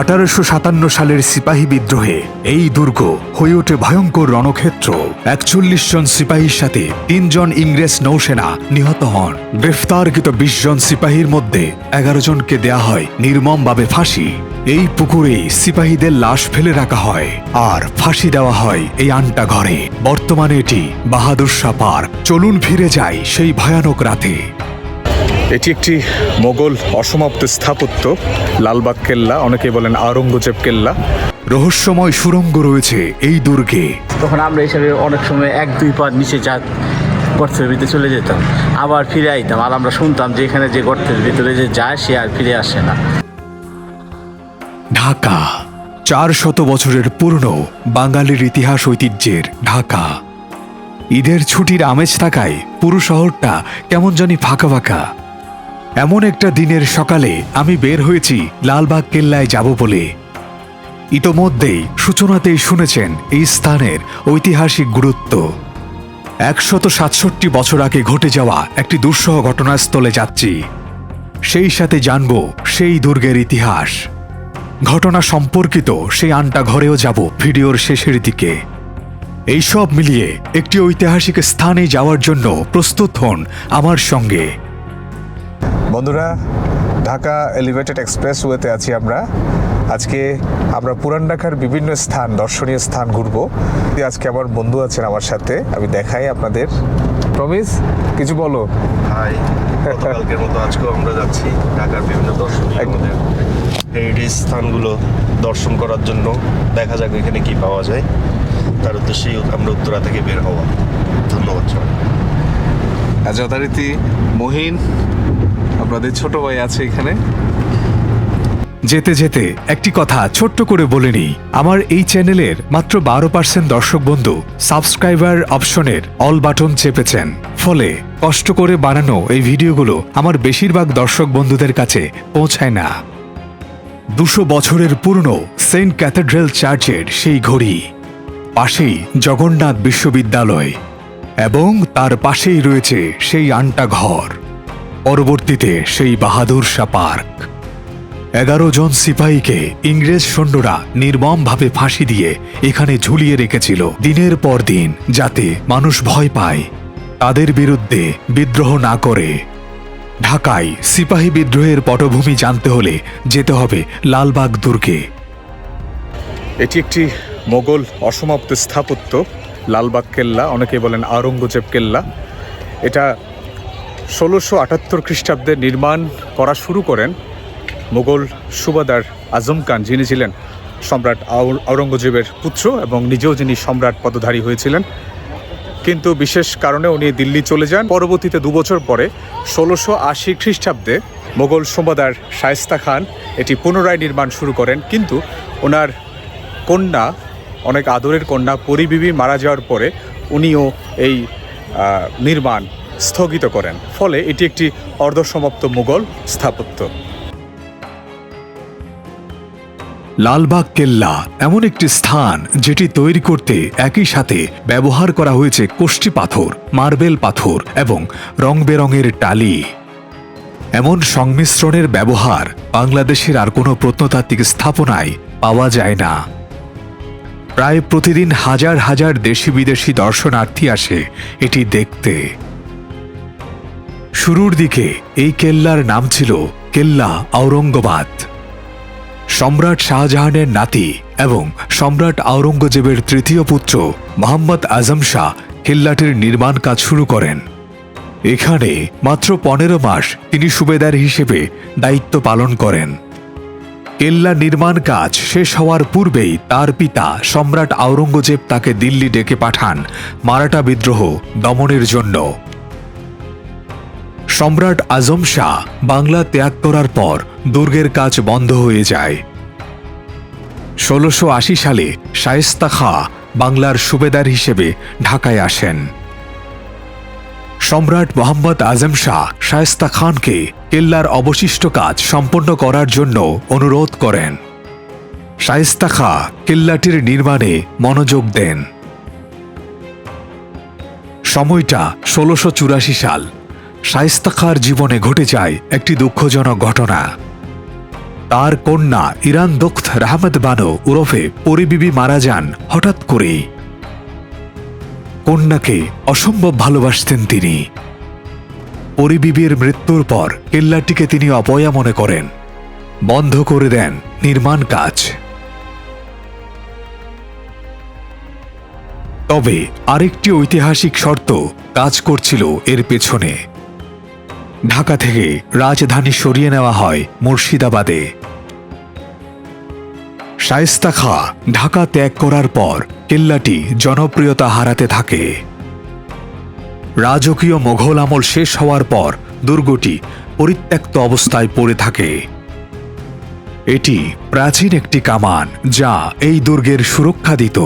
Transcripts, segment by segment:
আঠারোশো সাতান্ন সালের সিপাহী বিদ্রোহে এই দুর্গ হয়ে ওঠে ভয়ঙ্কর রণক্ষেত্র। একচল্লিশ জন সিপাহীর সাথে তিনজন ইংরেজ নৌসেনা নিহত হন। গ্রেফতারকৃত বিশ জন সিপাহীর মধ্যে এগারো জনকে দেয়া হয় নির্মমভাবে ফাঁসি। এই পুকুরেই সিপাহীদের লাশ ফেলে রাখা হয় আর ফাঁসি দেওয়া হয় এই আনটা ঘরে। বর্তমানে এটি বাহাদুর শাহ পার্ক। চলুন ফিরে যাই সেই ভয়ানক রাতে। এটি একটি মোগল অসমাপ্ত স্থাপত্য লালবাগ কেল্লা অনেকে বলেন আওরঙ্গজেব কেল্লা। রহস্যময় সুরঙ্গ রয়েছে এই দুর্গে। তখন আমরা হিসাবে অনেক সময় এক দুই পা নিচে যা গর্তের ভিতরে চলে যেতাম আবার ফিরে আইতাম আর আমরা শুনতাম যে এখানে যে গর্তের ভিতরে যে যায় সে আর ফিরে আসে না। ঢাকা চার শত বছরের পুরনো বাঙালির ইতিহাস ঐতিহ্যের ঢাকা। ঈদের ছুটির আমেজ থাকায় পুরো শহরটা কেমন জানি ফাঁকা ফাঁকা। এমন একটা দিনের সকালে আমি বের হয়েছি লালবাগ কেল্লায় যাব বলে। ইতোমধ্যেই সূচনাতেই শুনেছেন এই স্থানের ঐতিহাসিক গুরুত্ব। একশত সাতষট্টি বছর আগে ঘটে যাওয়া একটি দুঃসহ ঘটনাস্থলে যাচ্ছি। সেই সাথে জানব সেই দুর্গের ইতিহাস। ঘটনা সম্পর্কিত সেই আনটা ঘরেও যাব ভিডিওর শেষের দিকে। এইসব মিলিয়ে একটি ঐতিহাসিক স্থানে যাওয়ার জন্য প্রস্তুত হন আমার সঙ্গে। বন্ধুরা ঢাকা এলিভেটেড এক্সপ্রেস ওয়েতে আছি আমরা। আজকে আমরা পুরান ঢাকার বিভিন্ন স্থান দর্শনীয় স্থান ঘুরবো। আজকে আমার বন্ধু আছেন আমার সাথে আমি দেখাই আপনাদের। প্রমিস কিছু বলো। হাই গতকালকের মতো আজকেও আমরা যাচ্ছি ঢাকার বিভিন্ন দর্শনীয় আমাদের হেরিটেজ স্থানগুলো দর্শন করার জন্য। দেখা যাক এখানে কি পাওয়া যায়। তার উদ্দেশ্যেই আমরা উত্তরা থেকে বের হওয়া। ধন্যবাদ সবাই যথারীতি মহিন আপনাদের ছোট ভাই আছে এখানে। যেতে যেতে একটি কথা ছোট্ট করে বলে নিই। আমার এই চ্যানেলের মাত্র বারো পার্সেন্ট দর্শক বন্ধু সাবস্ক্রাইবার অপশনের অল বাটন চেপেছেন। ফলে কষ্ট করে বানানো এই ভিডিওগুলো আমার বেশিরভাগ দর্শক বন্ধুদের কাছে পৌঁছায় না। দুশো বছরের পুরনো সেন্ট ক্যাথেড্রাল চার্চের সেই ঘড়ি পাশেই জগন্নাথ বিশ্ববিদ্যালয় এবং তার পাশেই রয়েছে সেই আন্টা ঘর। পরবর্তীতে সেই বাহাদুর শাহ পার্ক। এগারো জন সিপাহীকে ইংরেজ সৈন্যরা নির্মমভাবে ফাঁসি দিয়ে এখানে ঝুলিয়ে রেখেছিল দিনের পর দিন যাতে মানুষ ভয় পায়। তাদের বিরুদ্ধে বিদ্রোহ না করে। ঢাকায় সিপাহী বিদ্রোহের পটভূমি জানতে হলে যেতে হবে লালবাগ দুর্গে। এটি একটি মোগল অসমাপ্ত স্থাপত্য, লালবাগ কেল্লা অনেকে বলেন আওরঙ্গজেব কেল্লা। এটা ষোলোশো আটাত্তর খ্রিস্টাব্দে নির্মাণ করা শুরু করেন মোগল সুবাদার আজম খান। যিনি ছিলেন সম্রাট আও- আওরঙ্গজেবের পুত্র এবং নিজেও যিনি সম্রাট পদধারী হয়েছিলেন। কিন্তু বিশেষ কারণে উনি দিল্লি চলে যান। পরবর্তীতে দু বছর পরে ষোলোশো আশি খ্রিস্টাব্দে মোগল সুবাদার শায়েস্তা খান এটি পুনরায় নির্মাণ শুরু করেন। কিন্তু ওনার কন্যা, অনেক আদরের কন্যা, পরিবিবি মারা যাওয়ার পরে উনিও এই নির্মাণ স্থগিত করেন। ফলে এটি একটি অর্ধসমাপ্ত মুঘল স্থাপত্য। লালবাগ কেল্লা এমন একটি স্থান যেটি তৈরি করতে একই সাথে ব্যবহার করা হয়েছে কোষ্ঠী পাথর, মার্বেল পাথর এবং রং বেরঙের টালি। এমন সংমিশ্রণের ব্যবহার বাংলাদেশের আর কোনো প্রত্নতাত্ত্বিক স্থাপনায় পাওয়া যায় না। প্রায় প্রতিদিন হাজার হাজার দেশি বিদেশি দর্শনার্থী আসে এটি দেখতে। শুরুর দিকে এই কেল্লার নাম ছিল কেল্লা আওরঙ্গাবাদ সম্রাট শাহজাহানের নাতি এবং সম্রাট আওরঙ্গজেবের তৃতীয় পুত্র মোহাম্মদ আজম শাহ কেল্লাটির নির্মাণ কাজ শুরু করেন। এখানে মাত্র পনেরো মাস তিনি সুবেদার হিসেবে দায়িত্ব পালন করেন। কেল্লা নির্মাণ কাজ শেষ হওয়ার পূর্বেই তার পিতা সম্রাট আওরঙ্গজেব তাকে দিল্লি ডেকে পাঠান মারাঠা বিদ্রোহ দমনের জন্য। সম্রাট আজম শাহ বাংলা ত্যাগ করার পর দুর্গের কাজ বন্ধ হয়ে যায়। ষোলোশো আশি সালে শায়েস্তা খাঁ বাংলার সুবেদার হিসেবে ঢাকায় আসেন। সম্রাট মোহাম্মদ আজম শাহ শায়েস্তা খানকে কেল্লার অবশিষ্ট কাজ সম্পন্ন করার জন্য অনুরোধ করেন। শায়েস্তা খাঁ কেল্লাটির নির্মাণে মনোযোগ দেন। সময়টা ষোলোশো সাল। শায়েস্তা খাঁর জীবনে ঘটে যায় একটি দুঃখজনক ঘটনা। তার কন্যা ইরান দোখত রাহমত বানো ওরফে পরিবিবি মারা যান হঠাৎ করেই। কন্যাকে অসম্ভব ভালোবাসতেন তিনি। পরিবিবির মৃত্যুর পর কেল্লাটিকে তিনি অপয়া মনে করেন। বন্ধ করে দেন নির্মাণ কাজ। তবে আরেকটি ঐতিহাসিক শর্ত কাজ করছিল এর পেছনে। ঢাকা থেকে রাজধানী সরিয়ে নেওয়া হয় মুর্শিদাবাদে। শায়েস্তা খা ঢাকা ত্যাগ করার পর কেল্লাটি জনপ্রিয়তা হারাতে থাকে। রাজকীয় মোঘল আমল শেষ হওয়ার পর দুর্গটি পরিত্যক্ত অবস্থায় পড়ে থাকে। এটি প্রাচীন একটি কামান যা এই দুর্গের সুরক্ষা দিত।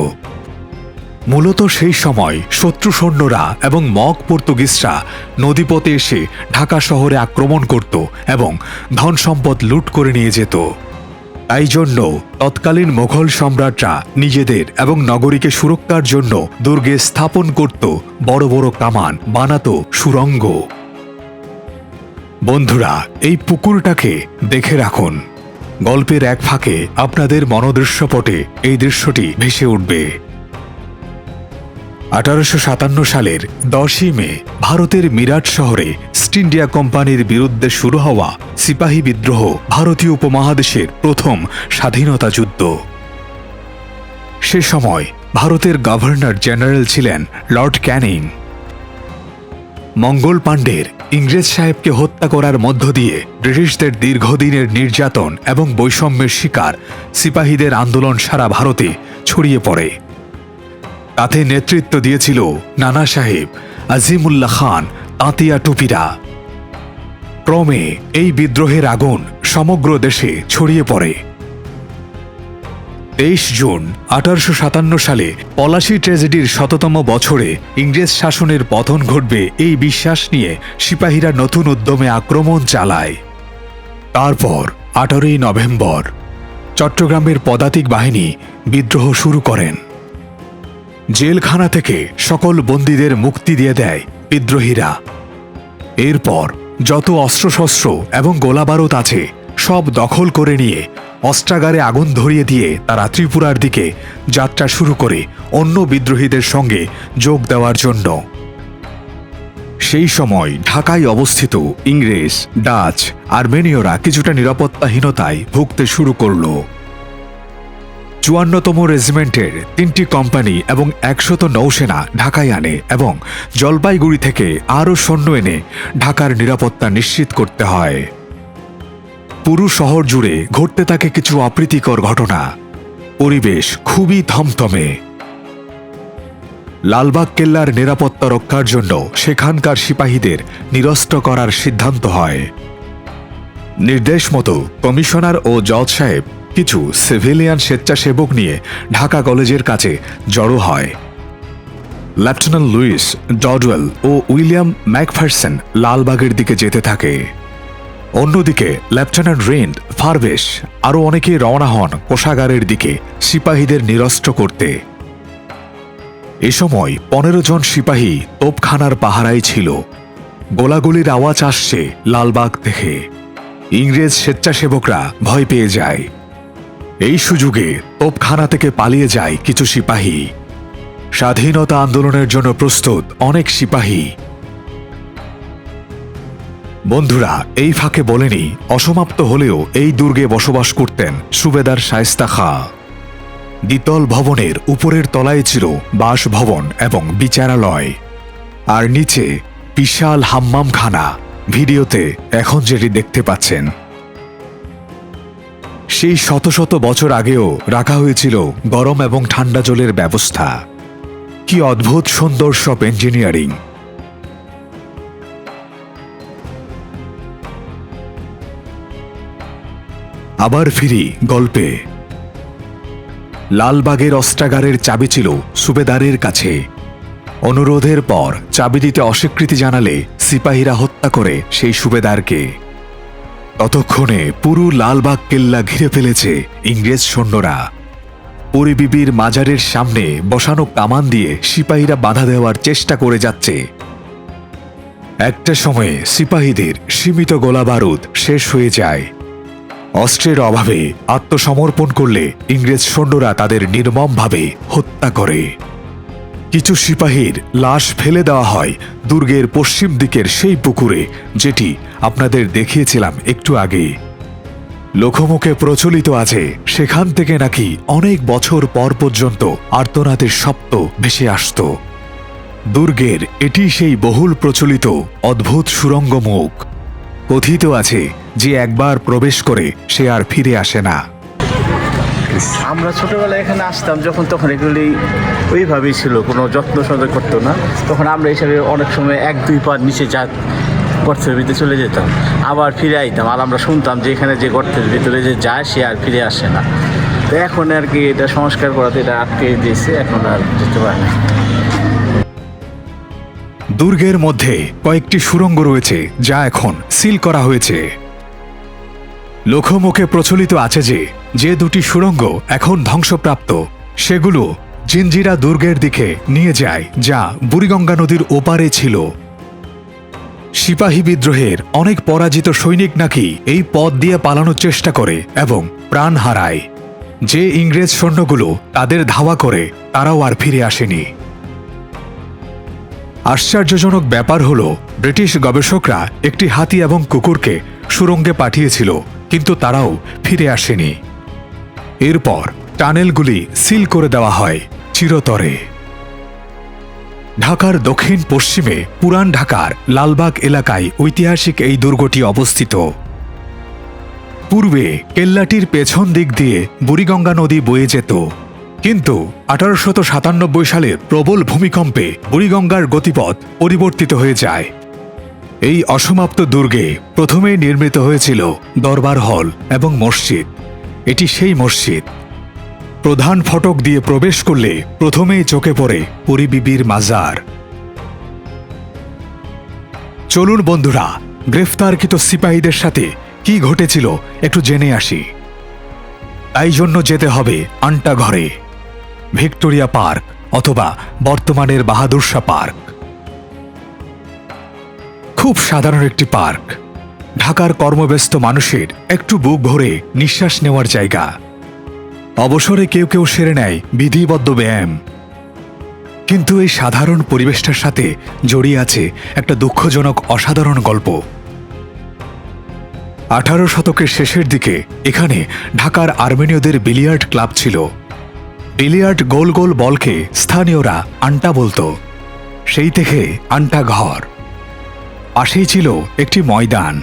মূলত সেই সময় শত্রু সৈন্যরা এবং মগ পর্তুগিজরা নদীপথে এসে ঢাকা শহরে আক্রমণ করত এবং ধন সম্পদ লুট করে নিয়ে যেত। তাই জন্য তৎকালীন মোঘল সম্রাটরা নিজেদের এবং নগরীকে সুরক্ষার জন্য দুর্গে স্থাপন করত বড় বড় কামান, বানাতো সুরঙ্গ। বন্ধুরা, এই পুকুরটাকে দেখে রাখুন। গল্পের এক ফাঁকে আপনাদের মনোদৃশ্যপটে এই দৃশ্যটি ভেসে উঠবে। আঠারোশো সাতান্ন সালের দশই মে ভারতের মিরাট শহরে ইস্ট ইন্ডিয়া কোম্পানির বিরুদ্ধে শুরু হওয়া সিপাহী বিদ্রোহ ভারতীয় উপমহাদেশের প্রথম স্বাধীনতা যুদ্ধ। সে সময় ভারতের গভর্নর জেনারেল ছিলেন লর্ড ক্যানিং। মঙ্গল পাণ্ডের ইংরেজ সাহেবকে হত্যা করার মধ্য দিয়ে ব্রিটিশদের দীর্ঘদিনের নির্যাতন এবং বৈষম্যের শিকার সিপাহীদের আন্দোলন সারা ভারতে ছড়িয়ে পড়ে। তাতে নেতৃত্ব দিয়েছিল নানা সাহেব, আজিমুল্লাহ খান, তাঁতিয়া টুপিরা। ক্রমে এই বিদ্রোহের আগুন সমগ্র দেশে ছড়িয়ে পড়ে। তেইশ জুন আঠারোশো সাতান্ন সালে পলাশি ট্র্যাজেডির শততম বছরে ইংরেজ শাসনের পতন ঘটবে এই বিশ্বাস নিয়ে সিপাহীরা নতুন উদ্যমে আক্রমণ চালায়। তারপর আঠারোই নভেম্বর চট্টগ্রামের পদাতিক বাহিনী বিদ্রোহ শুরু করেন। জেলখানা থেকে সকল বন্দীদের মুক্তি দিয়ে দেয় বিদ্রোহীরা। এরপর যত অস্ত্রশস্ত্র এবং গোলাবারুদ আছে, সব দখল করে নিয়ে অস্ত্রাগারে আগুন ধরিয়ে দিয়ে তারা ত্রিপুরার দিকে যাত্রা শুরু করে অন্য বিদ্রোহীদের সঙ্গে যোগ দেওয়ার জন্য। সেই সময় ঢাকায় অবস্থিত ইংরেজ, ডাচ, আর্মেনীয়রা কিছুটা নিরাপত্তাহীনতায় ভুগতে শুরু করল। চুয়ান্নতম রেজিমেন্টের তিনটি কোম্পানি এবং একশত নৌসেনা ঢাকায় আনে এবং জলপাইগুড়ি থেকে আরও সৈন্য এনে ঢাকার নিরাপত্তা নিশ্চিত করতে হয়। পুরো শহর জুড়ে ঘটতে থাকে কিছু অপ্রীতিকর ঘটনা। পরিবেশ খুবই থমথমে। লালবাগ কেল্লার নিরাপত্তা রক্ষার জন্য সেখানকার সিপাহীদের নিরস্ত করার সিদ্ধান্ত হয়। নির্দেশ মতো কমিশনার ও জজ সাহেব কিছু সিভিলিয়ান স্বেচ্ছাসেবক নিয়ে ঢাকা কলেজের কাছে জড়ো হয়। লেফটেন্যান্ট লুইস ডডওয়েল ও উইলিয়াম ম্যাকফারসন লালবাগের দিকে যেতে থাকে। অন্যদিকে লেফটেন্যান্ট রেন্ড ফারবেশ আরও অনেকে রওনা হন কোষাগারের দিকে সিপাহীদের নিরস্ত্র করতে। এ সময় পনেরো জন সিপাহী তোপখানার পাহারায় ছিল। গোলাগুলির আওয়াজ আসছে লালবাগ থেকে। ইংরেজ স্বেচ্ছাসেবকরা ভয় পেয়ে যায়। এই সুযোগে তোপখানা থেকে পালিয়ে যায় কিছু সিপাহী। স্বাধীনতা আন্দোলনের জন্য প্রস্তুত অনেক সিপাহী। বন্ধুরা, এই ফাঁকে বলেনি, অসমাপ্ত হলেও এই দুর্গে বসবাস করতেন সুবেদার শায়েস্তা খা। দ্বিতল ভবনের উপরের তলায় ছিল বাসভবন এবং বিচারালয়। আর নিচে বিশাল হাম্মামখানা। ভিডিওতে এখন যেটি দেখতে পাচ্ছেন। সেই শত শত বছর আগেও রাখা হয়েছিল গরম এবং ঠান্ডা জলের ব্যবস্থা। কি অদ্ভুত সুন্দর সব ইঞ্জিনিয়ারিং আবার ফিরি গল্পে। লালবাগের অস্ত্রাগারের চাবি ছিল সুবেদারের কাছে। অনুরোধের পর চাবি দিতে অস্বীকৃতি জানালে সিপাহীরা হত্যা করে সেই সুবেদারকে। ততক্ষণে পুরো লালবাগ কেল্লা ঘিরে ফেলেছে ইংরেজ সৈন্যরা। পরিবিবির মাজারের সামনে বসানো কামান দিয়ে সিপাহীরা বাধা দেওয়ার চেষ্টা করে যাচ্ছে। একটা সময়ে সিপাহীদের সীমিত গোলা বারুদ শেষ হয়ে যায়। অস্ত্রের অভাবে আত্মসমর্পণ করলে ইংরেজ সৈন্যরা তাদের নির্মমভাবে হত্যা করে। কিছু সিপাহীর লাশ ফেলে দেওয়া হয় দুর্গের পশ্চিম দিকের সেই পুকুরে, যেটি আপনাদের দেখিয়েছিলাম একটু আগে। লোকমুখে প্রচলিত আছে, সেখান থেকে নাকি অনেক বছর পর পর্যন্ত আর্তনাদের শব্দ ভেসে আসত। দুর্গের এটি সেই বহুল প্রচলিত অদ্ভুত সুরঙ্গ মুখ কথিত আছে যে একবার প্রবেশ করে সে আর ফিরে আসে না। আমরা ছোটবেলায় এখানে আসতাম যখন তখন এগুলি ওইভাবেই ছিল কোনো যত্ন সদর করতো না। তখন আমরা হিসাবে অনেক সময় এক দুই পা নিচে যা গর্তের ভিতরে চলে যেতাম আবার ফিরে আইতাম। আর আমরা শুনতাম যে এখানে যে গর্তের ভিতরে যে যায় সে আর ফিরে আসে না। তো এখন আর কি এটা সংস্কার করাতে এটা আটকে দিয়েছে এখন আর যেতে পারে না। দুর্গের মধ্যে কয়েকটি সুড়ঙ্গ রয়েছে যা এখন সিল করা হয়েছে। লোকমুখে প্রচলিত আছে যে যে দুটি সুড়ঙ্গ এখন ধ্বংসপ্রাপ্ত, সেগুলো জিঞ্জিরা দুর্গের দিকে নিয়ে যায়, যা বুড়িগঙ্গা নদীর ওপারে ছিল। সিপাহী বিদ্রোহের অনেক পরাজিত সৈনিক নাকি এই পথ দিয়ে পালানোর চেষ্টা করে এবং প্রাণ হারায়। যে ইংরেজ সৈন্যগুলো তাদের ধাওয়া করে, তারাও আর ফিরে আসেনি। আশ্চর্যজনক ব্যাপার হল, ব্রিটিশ গবেষকরা একটি হাতি এবং কুকুরকে সুরঙ্গে পাঠিয়েছিল, কিন্তু তারাও ফিরে আসেনি। এরপর টানেলগুলি সিল করে দেওয়া হয় চিরতরে। ঢাকার দক্ষিণ পশ্চিমে পুরান ঢাকার লালবাগ এলাকায় ঐতিহাসিক এই দুর্গটি অবস্থিত। পূর্বে কেল্লাটির পেছন দিক দিয়ে বুড়িগঙ্গা নদী বয়ে যেত। কিন্তু আঠারোশত সাতানব্বই সালের প্রবল ভূমিকম্পে বুড়িগঙ্গার গতিপথ পরিবর্তিত হয়ে যায়। এই অসমাপ্ত দুর্গে প্রথমেই নির্মিত হয়েছিল দরবার হল এবং মসজিদ। এটি সেই মসজিদ। প্রধান ফটক দিয়ে প্রবেশ করলে প্রথমেই চোখে পড়ে পরিবিবির মাজার। চলুন বন্ধুরা, গ্রেফতারকৃত সিপাহীদের সাথে কি ঘটেছিল একটু জেনে আসি। তাই জন্য যেতে হবে আন্টা ঘরে। ভিক্টোরিয়া পার্ক অথবা বর্তমানের বাহাদুর শাহ পার্ক। খুব সাধারণ একটি পার্ক। ঢাকার কর্মব্যস্ত মানুষের একটু বুক ভরে নিঃশ্বাস নেওয়ার জায়গা। অবসরে কেউ কেউ সেরে নেয় বিধিবদ্ধ ব্যায়াম। কিন্তু এই সাধারণ পরিবেশটার সাথে জড়িয়ে আছে একটা দুঃখজনক অসাধারণ গল্প। আঠারো শতকের শেষের দিকে এখানে ঢাকার আর্মেনীয়দের বিলিয়ার্ড ক্লাব ছিল। বিলিয়ার্ড গোল গোল বলকে স্থানীয়রা আন্টা বলতো। সেই থেকে আন্টা ঘর। পাশেই ছিল একটি ময়দান।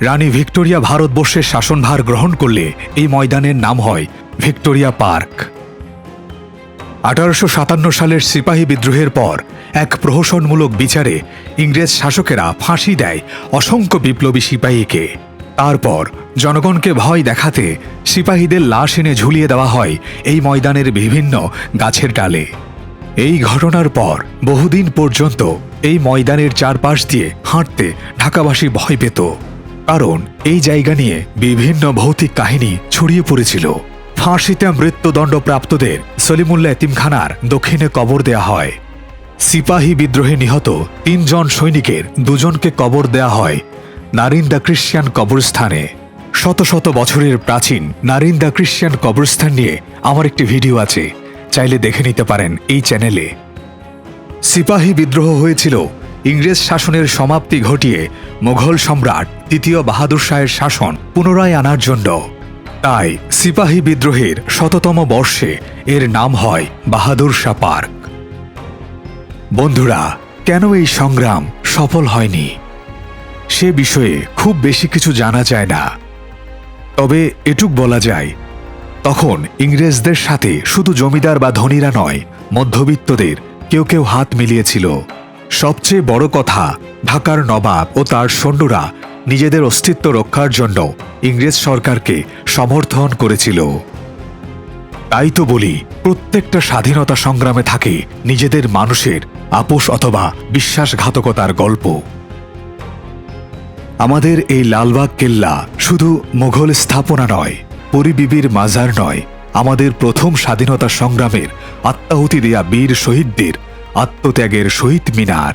রানী ভিক্টোরিয়া ভারতবর্ষের শাসনভার গ্রহণ করলে এই ময়দানের নাম হয় ভিক্টোরিয়া পার্ক। আঠারোশো সাতান্ন সালের সিপাহী বিদ্রোহের পর এক প্রহসনমূলক বিচারে ইংরেজ শাসকেরা ফাঁসি দেয় অসংখ্য বিপ্লবী সিপাহীকে। তারপর জনগণকে ভয় দেখাতে সিপাহীদের লাশ এনে ঝুলিয়ে দেওয়া হয় এই ময়দানের বিভিন্ন গাছের ডালে। এই ঘটনার পর বহুদিন পর্যন্ত এই ময়দানের চারপাশ দিয়ে হাঁটতে ঢাকাবাসী ভয় পেত। কারণ এই জায়গা নিয়ে বিভিন্ন ভৌতিক কাহিনী ছড়িয়ে পড়েছিল। ফাঁসিতে মৃত্যুদণ্ডপ্রাপ্তদের সলিমুল্লাহ এতিমখানার দক্ষিণে কবর দেয়া হয়। সিপাহী বিদ্রোহে নিহত তিনজন সৈনিকের দুজনকে কবর দেয়া হয় নারিন্দা ক্রিশ্চিয়ান কবরস্থানে। শত শত বছরের প্রাচীন নারিন্দা ক্রিশ্চিয়ান কবরস্থান নিয়ে আমার একটি ভিডিও আছে, চাইলে দেখে নিতে পারেন এই চ্যানেলে। সিপাহী বিদ্রোহ হয়েছিল ইংরেজ শাসনের সমাপ্তি ঘটিয়ে মোঘল সম্রাট তৃতীয় বাহাদুর শাহের শাসন পুনরায় আনার জন্য। তাই সিপাহী বিদ্রোহের শততম বর্ষে এর নাম হয় বাহাদুর শাহ পার্ক। বন্ধুরা, কেন এই সংগ্রাম সফল হয়নি? সে বিষয়ে খুব বেশি কিছু জানা যায় না। তবে এটুক বলা যায়, তখন ইংরেজদের সাথে শুধু জমিদার বা ধনীরা নয়, মধ্যবিত্তদের কেউ কেউ হাত মিলিয়েছিল। সবচেয়ে বড় কথা, ঢাকার নবাব ও তার সৈন্যরা নিজেদের অস্তিত্ব রক্ষার জন্য ইংরেজ সরকারকে সমর্থন করেছিল। তাই তো বলি, প্রত্যেকটা স্বাধীনতা সংগ্রামে থাকে নিজেদের মানুষের আপোষ অথবা বিশ্বাসঘাতকতার গল্প। আমাদের এই লালবাগ কেল্লা শুধু মোঘল স্থাপনা নয়, পরিবিবির মাজার নয়, আমাদের প্রথম স্বাধীনতা সংগ্রামের আত্মাহুতি দেয়া বীর শহীদদের আত্মত্যাগের শহীদ মিনার।